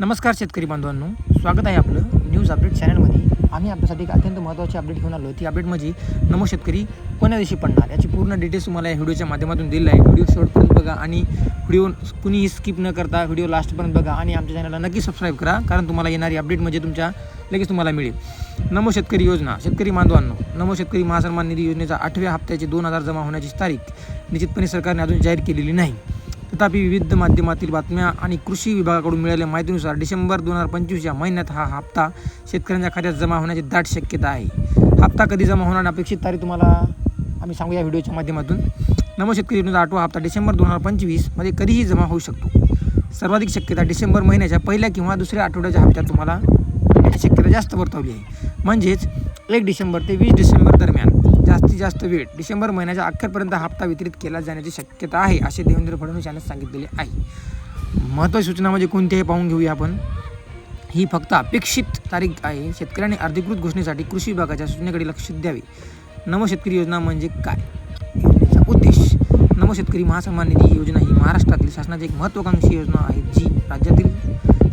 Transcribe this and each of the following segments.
नमस्कार शेतकरी बांधवांनो स्वागत आहे आपलं न्यूज अपडेट चॅनलमध्ये आम्ही आपल्यासाठी एक अत्यंत महत्त्वाची अपडेट घेऊन आलो. ती अपडेट म्हणजे नमो शेतकरी कोण्या दिवशी पडणार? याची पूर्ण डिटेल्स तुम्हाला या व्हिडिओच्या माध्यमातून दिलेलं आहे. व्हिडिओ शेवटपर्यंत बघा आणि व्हिडिओ कुणीही स्किप न करता व्हिडिओ लास्टपर्यंत बघा आणि आमच्या चॅनलला नक्की सबस्क्राईब करा कारण तुम्हाला येणारी अपडेट म्हणजे तुमच्या लगेच तुम्हाला मिळेल. नमो शेतकरी योजना. शेतकरी बांधवांनो नमो शेतकरी महासन्मान निधी योजनेचा आठव्या हप्त्याची दोन हजार जमा होण्याची तारीख निश्चितपणे सरकारने अजून जाहीर केलेली नाही. तथापि विविध माध्यमातील बातम्या आणि कृषी विभागाकडून मिळालेल्या माहितीनुसार डिसेंबर दोन हजार पंचवीस या महिन्यात हा हप्ता शेतकऱ्यांच्या खात्यात जमा होण्याची दाट शक्यता आहे. हप्ता कधी जमा होणार अपेक्षित तारीख तुम्हाला आम्ही सांगू या व्हिडिओच्या माध्यमातून. नमो शेतकरी योजनेचा आठवा हप्ता डिसेंबर दोन हजार पंचवीसमध्ये कधीही जमा होऊ शकतो. सर्वाधिक शक्यता डिसेंबर महिन्याच्या पहिल्या किंवा दुसऱ्या आठवड्याच्या हप्त्यात तुम्हाला शक्यता जास्त वर्तवली आहे. म्हणजेच एक डिसेंबर ते वीस डिसेंबर दरम्यान. जास्तीत जास्त वेळ डिसेंबर महिन्याच्या अखेरपर्यंत हप्ता वितरित केला जाण्याची शक्यता आहे असे देवेंद्र फडणवीस यांनी सांगितलेले आहे. महत्त्वाची सूचना म्हणजे कोणत्याही पाहून घेऊया आपण. ही फक्त अपेक्षित तारीख आहे. शेतकऱ्यांनी अधिकृत घोषणेसाठी कृषी विभागाच्या सूचनेकडे लक्ष द्यावे. नव शेतकरी योजना म्हणजे काय? योजनेचा उद्देश. नव शेतकरी महासन्मान निधी योजना ही महाराष्ट्रातील शासनाची एक महत्त्वाकांक्षी योजना आहे जी राज्यातील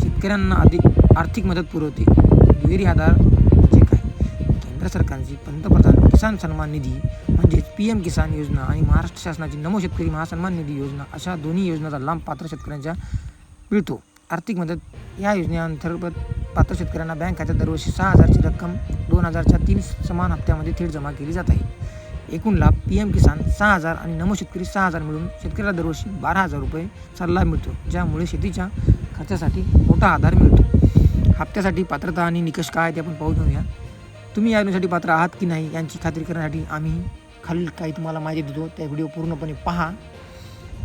शेतकऱ्यांना अधिक आर्थिक मदत पुरवते. दुहेरी आधार केंद्र सरकारची पंतप्रधान किसान सन्मान निधी म्हणजेच पी एम किसान योजना आणि महाराष्ट्र शासनाची नमो शेतकरी महासन्मान निधी योजना अशा दोन्ही योजनांचा लाभ पात्र शेतकऱ्यांच्या मिळतो. आर्थिक मदत या योजनेअंतर्गत पात्र शेतकऱ्यांना बँक खात्यात दरवर्षी सहा हजारची रक्कम दोन हजारच्या तीन समान हप्त्यामध्ये थेट जमा केली जात आहे. एकूण लाभ पी एम किसान सहा हजार आणि नमो शेतकरी सहा हजार मिळून शेतकऱ्याला दरवर्षी बारा हजार रुपयेचा लाभ मिळतो ज्यामुळे शेतीच्या खर्चासाठी मोठा आधार मिळतो. हप्त्यासाठी पात्रता आणि निकष काय ते आपण पाहू घेऊया. तुम्ही या योजनेसाठी पात्र आहात की नाही यांची खात्री करण्यासाठी आम्ही खालील काही तुम्हाला माहिती देतो. त्या व्हिडिओ पूर्णपणे पहा.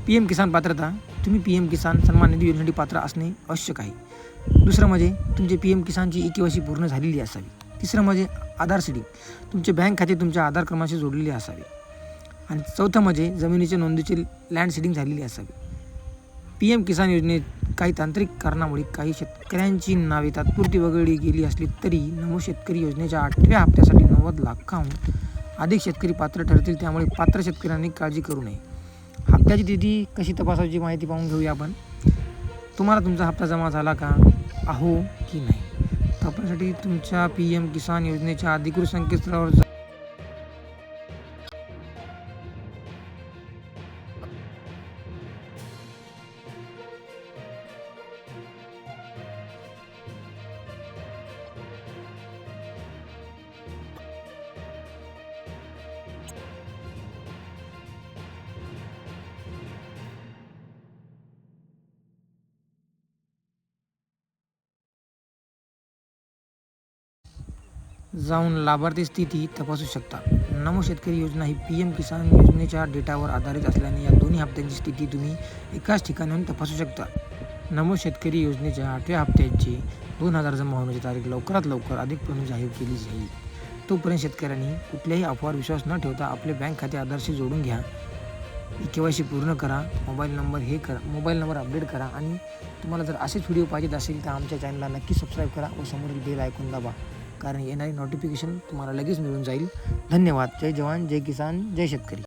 पी एम किसान पात्रता तुम्ही पी एम किसान सन्मान निधी योजनेसाठी पात्र असणे आवश्यक आहे. दुसरं म्हणजे तुमचे पी एम किसानची ई के वाय सी पूर्ण झालेली असावी. तिसरं म्हणजे आधार सीडिंग तुमचे बँक खाते तुमच्या आधार क्रमांशी जोडलेले असावे. आणि चौथं म्हणजे जमिनीच्या नोंदीची लँड सीडिंग झालेली असावी. पी एम किसान योजनेत काही तांत्रिक कारणामुळे काही शेतकऱ्यांची नावे तात्पुरती वगळली गेली असली तरी नमो शेतकरी योजनेच्या आठव्या हप्त्यासाठी नव्वद लाखाहून अधिक शेतकरी पात्र ठरतील त्यामुळे पात्र शेतकऱ्यांनी काळजी करू नये. हप्त्याची तिथी कशी तपासायची माहिती पाहून घेऊया आपण. तुम्हाला तुमचा हप्ता जमा झाला का? आहो की नाही? तपासण्यासाठी तुमच्या पी एम किसान योजनेच्या अधिकृत संकेतस्थळावर जा. जाऊन लाभार्थी स्थिती तपासू शकता. नमो शेतकरी योजना ही पी एम किसान योजनेच्या डेटावर आधारित असल्याने या दोन्ही हप्त्यांची स्थिती तुम्ही एकाच ठिकाणाहून तपासू शकता. नमो शेतकरी योजनेच्या आठव्या हप्त्याची दोन हजार जमा होण्याची तारीख लवकरात लवकर अधिकपणे जाहीर केली जाईल. तोपर्यंत शेतकऱ्यांनी कुठल्याही अफवावर विश्वास न ठेवता आपले बँक खाते आधारशी जोडून घ्या. के वाय सी पूर्ण करा मोबाईल नंबर हे करा मोबाईल नंबर अपडेट करा आणि तुम्हाला जर असेच व्हिडिओ पाहिजेत असेल तर आमच्या चॅनलला नक्की सबस्क्राईब करा व समोरील बेल ऐकून दाबा. कारण येणारी नोटिफिकेशन तुम्हाला लगेच मिळून जाईल. धन्यवाद. जय जवान जय किसान जय शेतकरी.